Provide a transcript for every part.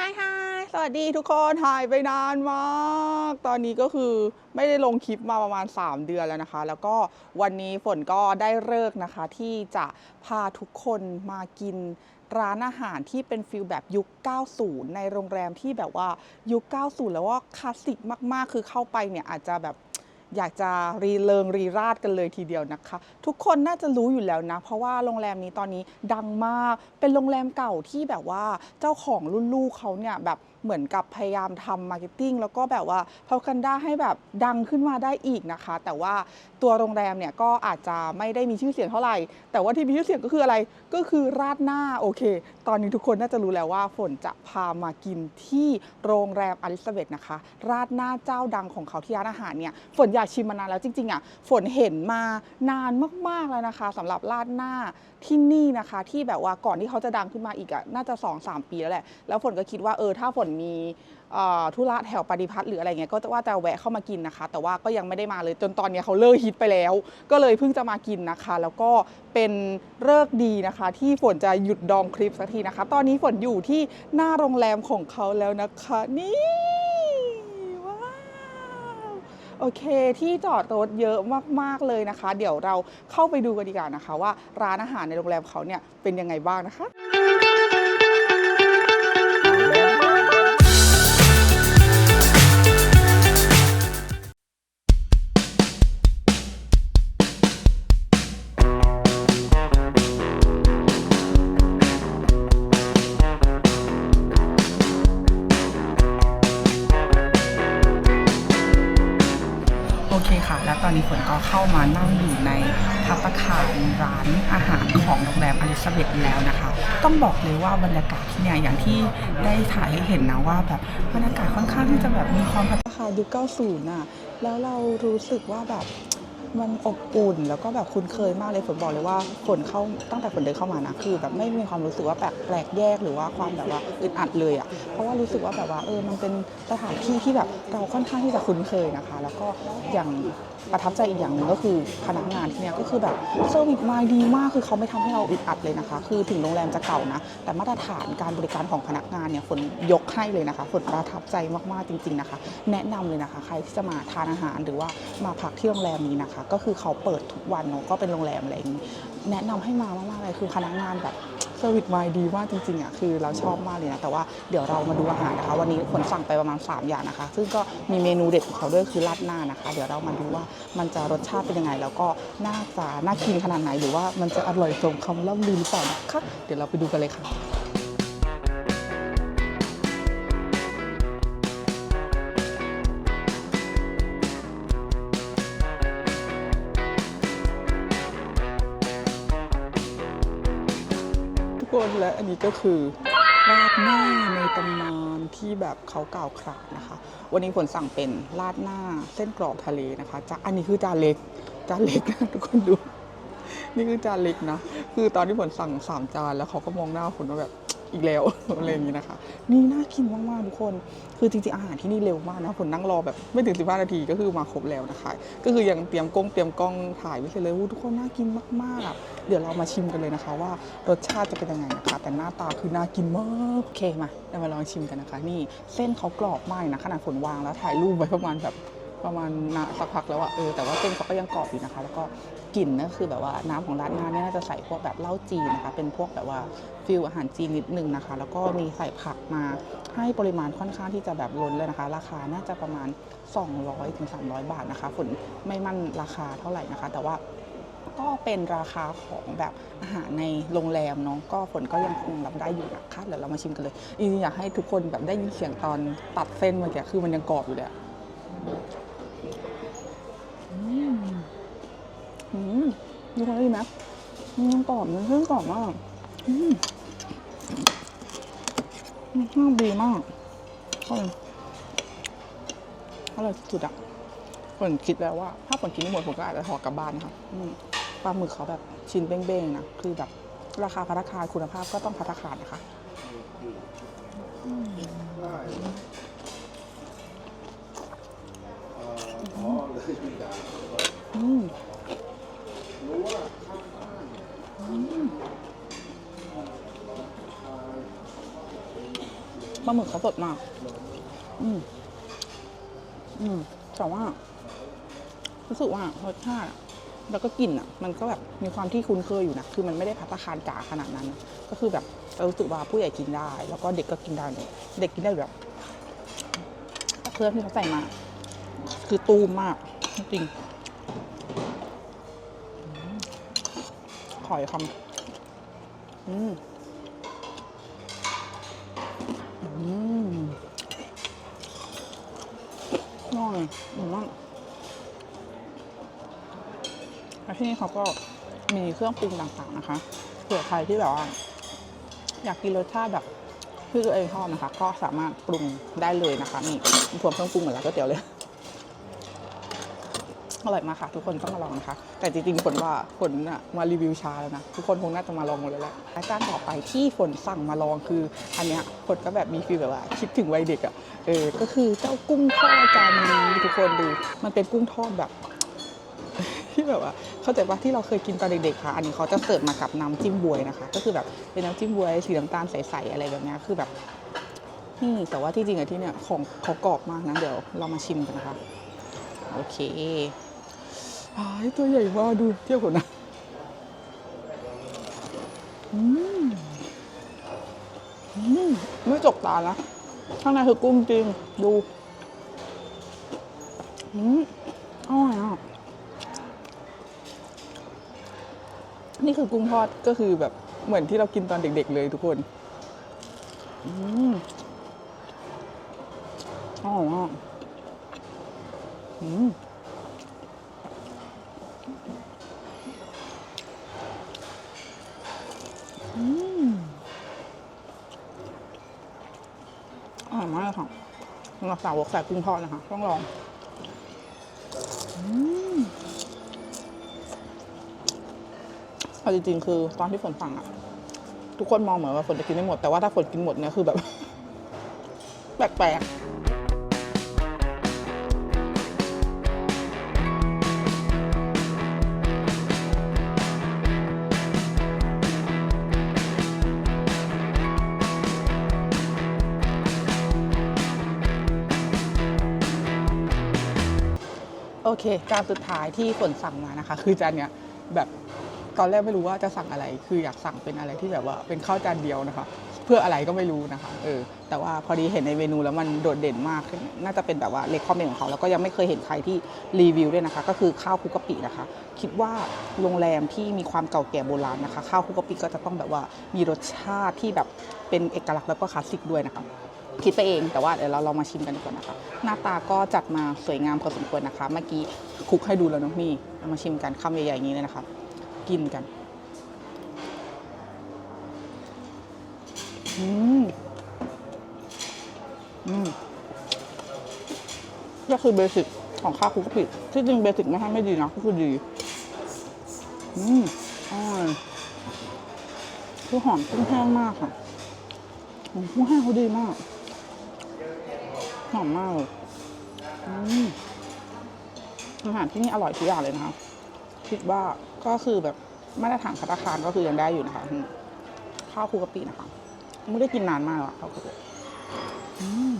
ฮายฮายสวัสดีทุกคนหายไปนานมาก ตอนนี้ก็คือไม่ได้ลงคลิปมาประมาณ 3 เดือนแล้วนะคะ แล้วก็วันนี้ฝนก็ได้เลิกนะคะ ที่จะพาทุกคนมากินร้านอาหารที่เป็นฟิลแบบยุค 90 ในโรงแรมที่แบบว่ายุค 90 แล้วว่าคลาสสิกมาก ๆ คือเข้าไปเนี่ยอาจจะแบบ อยากจะรีเริงรีราดกันเลยทีเดียวนะคะ ทุกคนน่าจะรู้อยู่แล้วนะ เพราะว่าโรงแรมนี้ตอนนี้ดังมากเป็นโรงแรมเก่าที่แบบว่าเจ้าของรุ่นลูกเขาเนี่ยแบบเหมือนกับพยายามทำมาร์เก็ตติ้งแล้วก็แบบว่าพากันด้าให้แบบดังขึ้นมาได้อีกนะคะ แต่ว่าตัวโรงแรมเนี่ยก็อาจจะไม่ได้มีชื่อเสียงเท่าไหร่ แต่ว่าที่มีชื่อเสียงก็คืออะไรก็คือราดหน้าโอเค ตอนนี้ทุกคนน่าจะรู้แล้วว่าฝนจะพามากินที่โรงแรมอลิซาเบธนะคะ ราดหน้าเจ้าดังของเขาที่ร้านอาหารเนี่ยฝนอยากชิมมานานแล้วจริงๆอะฝนเห็นมานานมากๆแล้วนะคะสำหรับราดหน้าที่นี่นะคะ ที่แบบว่าก่อนที่เขาจะดังขึ้นมาอีกอะน่าจะ 2-3 ปีแล้วแหละแล้วฝนก็คิดว่าเออถ้าฝนมีธุระแถวปฏิพัฒน์หรืออะไรเงี้ยก็จะว่าจะแวะเข้ามากินนะคะ แต่ว่าก็ยังไม่ได้มาเลยจนตอนนี้เขาเลิกฮิตไปแล้ว ก็เลยเพิ่งจะมากินนะคะ แล้วก็เป็นเลิกดีนะคะ ที่ฝนจะหยุดดองคลิปสักทีนะคะ ตอนนี้ฝนอยู่ที่หน้าโรงแรมของเขาแล้วนะคะนี่ว้าวโอเค ที่จอดรถเยอะมาก ๆ เลยนะคะ เดี๋ยวเราเข้าไปดูกันดีกว่านะคะ ว่าร้านอาหารในโรงแรมเขาเนี่ยเป็นยังไงบ้างนะคะ อนนี้ฝนก็เข้ามานั่งอยู่ในพัตคารร้านอาหารของโรงแรมอลิซาเบธแล้วนะคะ ต้องบอกเลยว่าบรรยากาศที่เนี่ยอย่างที่ได้ถ่ายให้เห็นนะว่าแบบบรรยากาศค่อนข้างที่จะแบบมีความพัตตาคารยุค90น่ะแล้วเรารู้สึกว่าแบบมันอบอุ่นแล้วก็แบบคุ้นเคยมากเลยฝนบอกเลยว่าฝนเข้าตั้งแต่ฝนเดินเข้ามานะคือแบบไม่มีความรู้สึกว่าแปลกแปลกแยกหรือว่าความแบบว่าอึดอัดเลยอะ่ะเพราะว่ารู้สึกว่าแบบว่าเออมันเป็นสถานที่ที่แบบเราค่อนข้างที่จะคุ้นเคยนะคะ แล้วก็อย่าง ประทับใจอีกอย่างหนึ่งก็คือพนักงานที่เนี่ยก็คือแบบเซอร์วิสมาดีมากคือเขาไม่ทำให้เราอึดอัดเลยนะคะ คือถึงโรงแรมจะเก่านะ แต่มาตรฐานการบริการของพนักงานเนี่ยฝนยกให้เลยนะคะฝนประทับใจมากๆจริง ๆนะคะ แนะนำเลยนะคะ ใครที่จะมาทานอาหารหรือว่ามาพักที่โรงแรมนี้นะคะ ก็คือเขาเปิดทุกวันเนาะก็เป็นโรงแรมอะไรอย่างนี้แนะนำให้มามากๆเลยคือพนักงานแบบ อร์วิสมาดีมากจริงๆอะคือเราชอบมากเลยนะแต่ว่าเดี๋ยวเรามาดูอาหารนะคะ วันนี้คนสั่งไปประมาณ 3 อย่างนะคะ ซึ่งก็มีเมนูเด็ดของเขาด้วยคือราดหน้านะคะ เดี๋ยวเรามาดูว่ามันจะรสชาติเป็นยังไง แล้วก็น่าจะน่ากินขนาดไหนหรือว่ามันจะอร่อยสมคำล่ำลือหรือเปล่านะคะเดี๋ยวเราไปดูกันเลยค่ะ และอันนี้ก็คือราดหน้าในตำนานที่แบบเขากล่าวขานนะคะ วันนี้ฝนสั่งเป็นราดหน้าเส้นกรอบทะเลนะคะจะอันนี้คือจานเล็กจานเล็กนะทุกคนดู นี่คือจานเล็กนะ คือตอนที่ฝนสั่งสามจานแล้วเขาก็มองหน้าฝนว่าแบบ อีกแล้ว อะไรอย่างนี้นะคะ นี่น่ากินมากๆทุกคน คือจริงๆอาหารที่นี่เร็วมากนะฝนนั่งรอแบบไม่ถึง 15 นาทีก็คือมาครบแล้วนะคะ ก็คือยังเตรียมกล้องเตรียมกล้องถ่ายไว้เสร็จเลยทุกคนน่ากินมากๆ เดี๋ยวเรามาชิมกันเลยนะคะ ว่ารสชาติจะเป็นยังไงนะคะ แต่หน้าตาคือน่ากินมากโอเคมาเรามาลองชิมกันนะคะ นี่เส้นเขากรอบมากนะขนาดฝนวางแล้วถ่ายรูปไว้ประมาณแบบ ประมาณนาสักพักแล้วอะเออแต่ว่าเส้นเขาก็ยังกรอบอยู่นะคะ แล้วก็กลิ่นก็คือแบบว่าน้ำของร้านนาเนี่ยน่าจะใส่พวกแบบเหล้าจีนนะคะ เป็นพวกแบบว่าฟิลอาหารจีนนิดนึงนะคะ แล้วก็มีใส่ผักมาให้ปริมาณค่อนข้างที่จะแบบล้นเลยนะคะ ราคาน่าจะประมาณ200ถึง300 บาทนะคะฝนไม่มั่นราคาเท่าไหร่นะคะ แต่ว่าก็เป็นราคาของแบบอาหารในโรงแรมเนาะก็ฝนก็ยังคงรับได้อยู่นะคะเดี๋ยวเรามาชิมกันเลยจริงๆอยากให้ทุกคนแบบได้ยินเสียงตอนตัดเส้นเมื่อกี้คือมันยังกรอบอยู่เลยอะ อืม อืมดูคนได้ยินไหมมันยังกรอบมันเพิ่งกรอบมากอืมอืมดีมากอร่อยอร่อยสุดๆอะฝนคิดแล้วว่า ถ้าฝนกินไม่หมดผมก็อาจจะห่อกลับบ้านค่ะอืมปลาหมึกเขาแบบชิ้นเบ้งๆนะคือแบบราคาพัตตาคารคุณภาพก็ต้องพัตตาคารนะคะอืมอืม ปลาหมึกเขาสดมาก อืม อืม แต่ว่า รู้สึกว่ารสชาติแล้วก็กลิ่นอะ มันก็แบบมีความที่คุ้นเคยอยู่นะ คือมันไม่ได้พัตตาคารจ๋าขนาดนั้น ก็คือแบบเรารู้สึกว่าผู้ใหญ่กินได้ แล้วก็เด็กก็กินได้เนี่ยเด็กกินได้แบบเครื่องที่เขาใส่มา คือตูมมากจริง ขอยคำอืมอืมน่อยอืมมากแล้วที่นี่เขาก็มีเครื่องปรุงต่างๆนะคะ เผื่อใครที่แบบว่า อยากกินรสชาติแบบที่ตัวเองชอบนะคะ ก็สามารถปรุงได้เลยนะคะ นี่รวมเครื่องปรุงเหมือนร้านก๋วยเตี๋ยวเลย อร่อยมากค่ะ ทุกคนต้องมาลองนะคะ แต่จริงๆฝนว่าฝนน่ะมารีวิวชาแล้วนะ ทุกคนคงน่าจะมาลองหมดแล้วแหละรายการต่อไปที่ฝนสั่งมาลองคือ อันเนี้ยฝนก็แบบมีฟีลแบบว่าคิดถึงวัยเด็กอะ่ะเออก็คือเจ้ากุ้งทอดจานนี้ทุกคนดูมันเป็นกุ้งทอดแบบที่แบบว่าเข้าใจปะที่เราเคยกินตอนเด็กๆค่ะ อันนี้เขาจะเสิร์ฟมากับน้ำจิ้มบวยนะคะ ก็คือแบบเป็นน้ำจิ้มบวยสีน้ำตาลใสๆอะไรแบบนี้คือแบบนี่แต่ว่าที่จริงอะที่เนี่ยของเขากรอบมากนะเดี๋ยวเรามาชิมกันนะคะ โอเค อายตัวใหญ่มาดูเที่ยบกันนะอืมอืมไม่จกตานะ ข้างในคือกุ้งจริง ดู อืมอร่อยอะ นี่คือกุ้งทอดก็คือแบบเหมือนที่เรากินตอนเด็กๆเลยทุกคน อืมอร่อยมากอืม สาวกสายกุ้งทอดนะคะ ต้องลองอืมเอาจริงๆ คือตอนที่ฝนสั่งอะทุกคนมองเหมือนว่าฝนจะกินไม่หมด แต่ว่าถ้าฝนกินหมดเนี่ยคือแบบ แปลกๆ โอเคจานสุดท้ายที่ฝนสั่งมานะคะ คือจานเนี้ยแบบตอนแรกไม่รู้ว่าจะสั่งอะไร คืออยากสั่งเป็นอะไรที่แบบว่าเป็นข้าวจานเดียวนะคะ เพื่ออะไรก็ไม่รู้นะคะ เออ แต่ว่าพอดีเห็นในเมนูแล้วมันโดดเด่นมาก น่าจะเป็นแบบว่าเลคคอมเมนต์ของเขา แล้วก็ยังไม่เคยเห็นใครที่รีวิวด้วยนะคะ ก็คือข้าวคุกกะปินะคะ คิดว่าโรงแรมที่มีความเก่าแก่โบราณนะคะ ข้าวคุกกะปิก็จะต้องแบบว่ามีรสชาติที่แบบเป็นเอกลักษณ์แล้วก็คลาสสิกด้วยนะคะ คิดไปเอง แต่ว่าเดี๋ยวเราลองมาชิมกันดีกว่านะคะ หน้าตาก็จัดมาสวยงามพอสมควรนะคะ เมื่อกี้คลุกให้ดูแล้วเนาะนี่เรามาชิมกันคำใหญ่ๆอย่างนี้เลยนะคะ กินกันอืมอืมก็คือเบสิกของข้าวคุกกะปิที่จริงเบสิกไม่ให้ไม่ดีนะก็คือดี อืมอร่อยคือหอมกุ้งแห้งมากค่ะอืมกุ้งแห้งเขาดีมาก อมมากเลยอาหารที่นี่อร่อยทุกอย่างเลยนะคะ คิดว่าก็คือแบบมาตรฐานพัตตาคารก็คือยังได้อยู่นะคะ ข้าวคลุกะปินะคะไม่ได้กินนานมากแล้วอะข้าวคลุกะปิอืม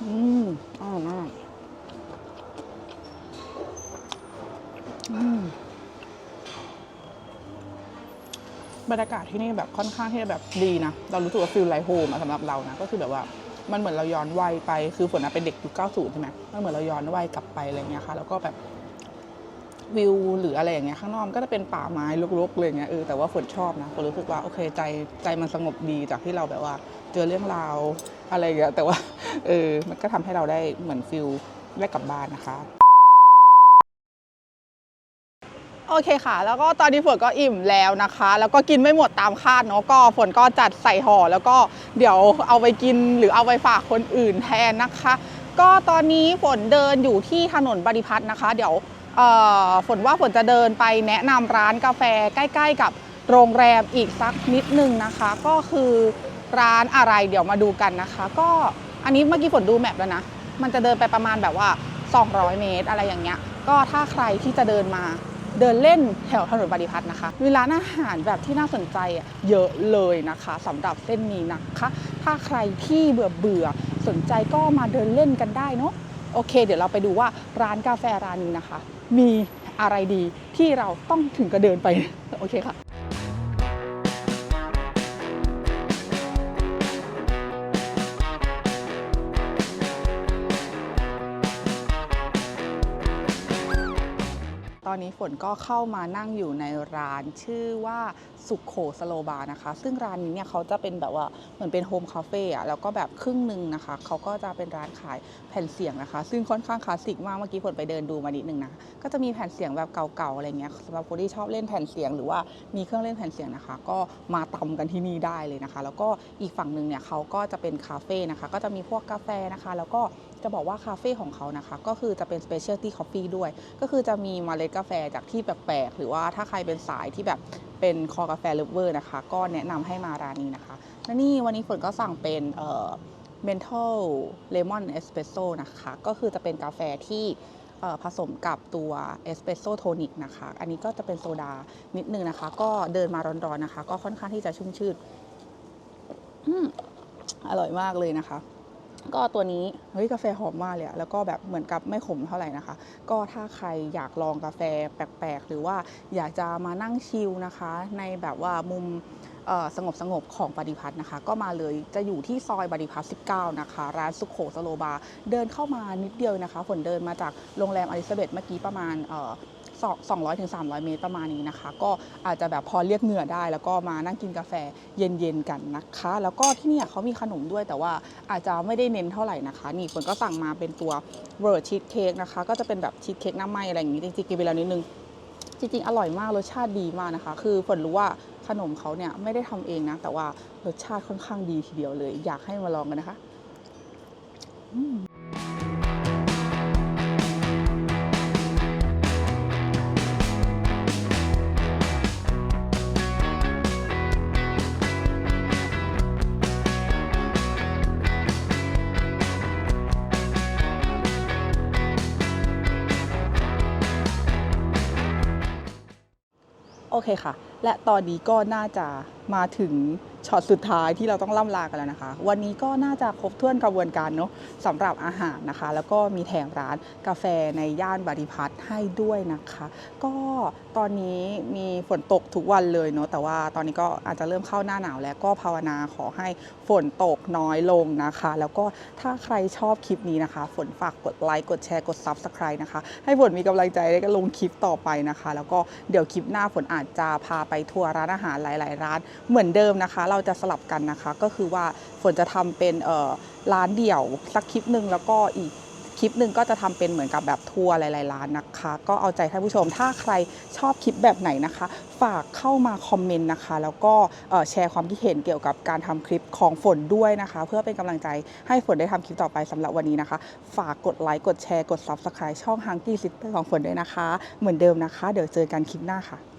อืมอร่อยมาก บรรยากาศที่นี่แบบค่อนข้างที่จะแบบดีนะ เรารู้สึกว่าฟิลไลโฮมสำหรับเรานะ ก็คือแบบว่ามันเหมือนเราย้อนวัยไป คือฝนเป็นเด็กยุค90 ใช่ไหมมันเหมือนเราย้อนวัยกลับไปอะไรเงี้ยค่ะ แล้วก็แบบวิวหรืออะไรอย่างเงี้ยข้างนอกก็จะเป็นป่าไม้รกๆเลยเงี้ยเออแต่ว่าฝนชอบนะฝนรู้สึกว่าโอเคใจใจมันสงบดีจากที่เราแบบว่า เจอเรื่องราวอะไรเงี้ยแต่ว่าเออมันก็ทำให้เราได้เหมือนฟิลได้กลับบ้านนะคะ โอเคค่ะ แล้วก็ตอนนี้ฝนก็อิ่มแล้วนะคะ แล้วก็กินไม่หมดตามคาดเนาะก็ฝนก็จัดใส่ห่อแล้วก็เดี๋ยวเอาไปกินหรือเอาไปฝากคนอื่นแทนนะคะ ก็ตอนนี้ฝนเดินอยู่ที่ถนนบริพัตรนะคะ เดี๋ยวฝนว่าฝนจะเดินไปแนะนำร้านกาแฟใกล้ ๆ กับโรงแรมอีกสักนิดนึงนะคะ ก็คือร้านอะไรเดี๋ยวมาดูกันนะคะ ก็อันนี้เมื่อกี้ฝนดูแมปแล้วนะมันจะเดินไปประมาณแบบว่า 200 เมตร อะไรอย่างเงี้ยก็ถ้าใครที่จะเดินมา เดินเล่นแถวถนนบริพัฒน์นะคะ มีร้านอาหารแบบที่น่าสนใจเยอะเลยนะคะสำหรับเส้นนี้นะคะ ถ้าใครที่เบื่อเบื่อสนใจก็มาเดินเล่นกันได้เนาะโอเค เดี๋ยวเราไปดูว่าร้านกาแฟร้านนี้นะคะ มีอะไรดีที่เราต้องถึงกระเดินไป โอเคค่ะ อนนี้ฝนก็เข้ามานั่งอยู่ในร้านชื่อว่า สุขโขสโลบาร์นะคะ ซึ่งร้านนี้เนี่ยเขาจะเป็นแบบว่าเหมือนเป็นโฮมคาเฟ่อะแล้วก็แบบครึ่งหนึ่งนะคะเขาก็จะเป็นร้านขายแผ่นเสียงนะคะ ซึ่งค่อนข้างคลาสสิกมากเมื่อกี้ฝนไปเดินดูมานิดนึงนะก็จะมีแผ่นเสียงแบบเก่าๆอะไรเงี้ยสำหรับคนที่ชอบเล่นแผ่นเสียง หรือว่ามีเครื่องเล่นแผ่นเสียงนะคะ ก็มาตำกันที่นี่ได้เลยนะคะ แล้วก็อีกฝั่งหนึ่งเนี่ยเขาก็จะเป็นคาเฟ่นะคะ ก็จะมีพวกกาแฟนะคะ แล้วก็จะบอกว่าคาเฟ่ของเขานะคะ ก็คือจะเป็น specialty coffee ด้วย ก็คือจะมีเมล็ดกาแฟจากที่แปลกๆหรือว่าถ้าใครเป็นสายที่แบบ เป็นคอกาแฟเลฟเวอร์นะคะ ก็แนะนำให้มาร้านนี้นะคะ และนี่วันนี้ฝนก็สั่งเป็นเอ่อ mental lemon espresso นะคะ ก็คือจะเป็นกาแฟที่ผสมกับตัวเอสเปรสโซโทนิกนะคะ อันนี้ก็จะเป็นโซดานิดนึงนะคะ ก็เดินมาร้อนๆนะคะ ก็ค่อนข้างที่จะชุ่มชื่นออร่อยมากเลยนะคะ ก็ตัวนี้เฮ้ยกาแฟหอมมากเลยแล้วก็แบบเหมือนกับไม่ขมเท่าไหร่นะคะ ก็ถ้าใครอยากลองกาแฟแปลกๆ หรือว่าอยากจะมานั่งชิลนะคะ ในแบบว่ามุมสงบสงบๆของปฏิพัฒน์นะคะ ก็มาเลยจะอยู่ที่ซอยปฏิพัฒน์19 นะคะ ร้านสุขโขสโลบา เดินเข้ามานิดเดียวนะคะ ฝนเดินมาจากโรงแรมอลิซาเบธเมื่อกี้ประมาณ เอ่อสองร้อยถึง300 เมตรประมาณนี้นะคะ ก็อาจจะแบบพอเรียกเหงื่อได้ แล้วก็มานั่งกินกาแฟเย็นๆกันนะคะ แล้วก็ที่นี่เขามีขนมด้วยแต่ว่าอาจจะไม่ได้เน้นเท่าไหร่นะคะ นี่ฝนก็สั่งมาเป็นตัวเวอร์ชีสเค้กนะคะ ก็จะเป็นแบบชีสเค้กน้าไหมอะไรอย่างนี้จริงๆกินไปแล้วนิดนึงจริงๆ อร่อยมากรสชาติดีมากนะคะ คือฝนรู้ว่าขนมเขาเนี่ยไม่ได้ทำเองนะ แต่ว่ารสชาติค่อนข้างดีทีเดียวเลย อยากให้มาลองกันนะคะ เคค่ะ และตอนนี้ก็น่าจะมาถึง ช็อตสุดท้ายที่เราต้องล่ำลากันแล้วนะคะ วันนี้ก็น่าจะครบถ้วนกระบวนการเนาะสำหรับอาหารนะคะ แล้วก็มีแถมร้านกาแฟในย่านบริพัตรให้ด้วยนะคะ ก็ตอนนี้มีฝนตกทุกวันเลยเนาะแต่ว่าตอนนี้ก็อาจจะเริ่มเข้าหน้าหนาวแล้วก็ภาวนาขอให้ฝนตกน้อยลงนะคะ แล้วก็ถ้าใครชอบคลิปนี้นะคะ ฝนฝากกดไลค์กดแชร์กด Subscribe นะคะ ให้ฝนมีกำลังใจได้ก็ลงคลิปต่อไปนะคะ แล้วก็เดี๋ยวคลิปหน้าฝนอาจจะพาไปทัวร์ร้านอาหารหลาย ๆ ร้านเหมือนเดิมนะคะเราราจะสลับกันนะคะ ก็คือว่าฝนจะทำเป็นร้านเดี่ยวสักคลิปหนึ่งแล้วก็อีกคลิปหนึ่งก็จะทำเป็นเหมือนกับแบบทัวร์หลายๆร้านนะคะ ก็เอาใจท่านผู้ชม ถ้าใครชอบคลิปแบบไหนนะคะ ฝากเข้ามาคอมเมนต์นะคะ แล้วก็แชร์ความคิดเห็นเกี่ยวกับการทำคลิปของฝนด้วยนะคะ เพื่อเป็นกำลังใจให้ฝนได้ทำคลิปต่อไปสำหรับวันนี้นะคะ ฝากกดไลค์กดแชร์กด Subscribe ช่อง h u n k y Sister ของฝนด้วยนะคะ เหมือนเดิมนะคะ เดี๋ยวเจอกันคลิปหน้าค่ะ